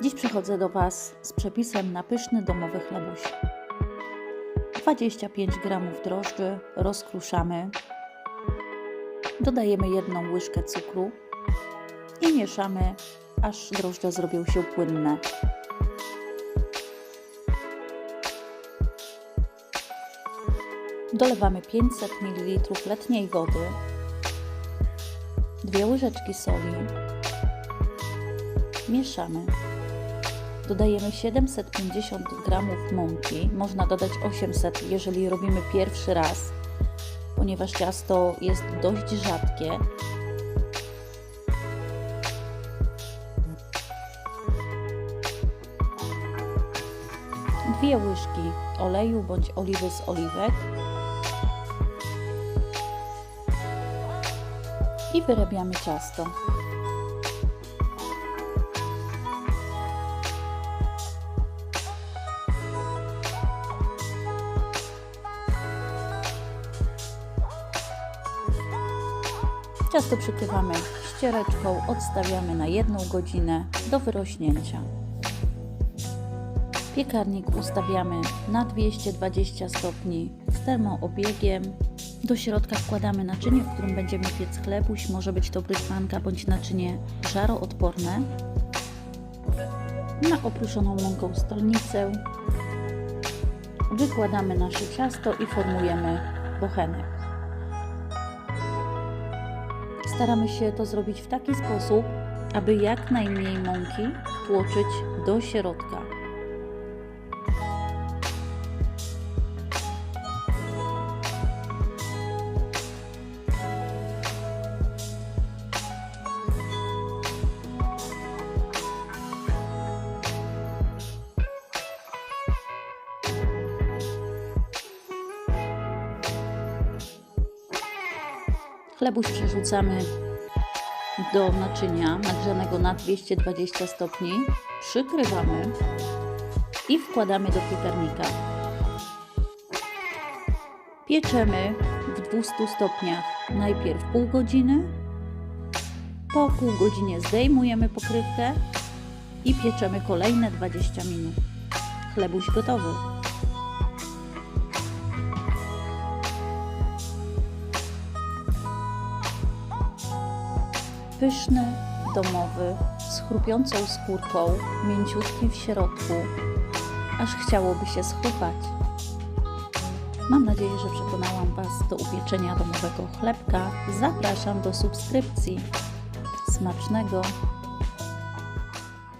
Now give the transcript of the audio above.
Dziś przychodzę do Was z przepisem na pyszny domowy chlebuś. 25 g drożdży rozkruszamy. Dodajemy jedną łyżkę cukru i mieszamy, aż drożdże zrobią się płynne. Dolewamy 500 ml letniej wody, dwie łyżeczki soli, mieszamy. Dodajemy 750 g mąki, można dodać 800, jeżeli robimy pierwszy raz, ponieważ ciasto jest dość rzadkie. Dwie łyżki oleju bądź oliwy z oliwek i wyrabiamy ciasto. Ciasto przykrywamy ściereczką, odstawiamy na jedną godzinę do wyrośnięcia. Piekarnik ustawiamy na 220 stopni z termoobiegiem. Do środka wkładamy naczynie, w którym będziemy piec chlebuś. Może być to brytwanka bądź naczynie żaroodporne. Na opruszoną mąką stolnicę wykładamy nasze ciasto i formujemy bochenek. Staramy się to zrobić w taki sposób, aby jak najmniej mąki tłoczyć do środka. Chlebuś przerzucamy do naczynia nagrzanego na 220 stopni, przykrywamy i wkładamy do piekarnika. Pieczemy w 200 stopniach najpierw pół godziny, po pół godzinie zdejmujemy pokrywkę i pieczemy kolejne 20 minut. Chlebuś gotowy. Pyszny, domowy, z chrupiącą skórką, mięciutki w środku, aż chciałoby się schrupać. Mam nadzieję, że przekonałam Was do upieczenia domowego chlebka. Zapraszam do subskrypcji. Smacznego!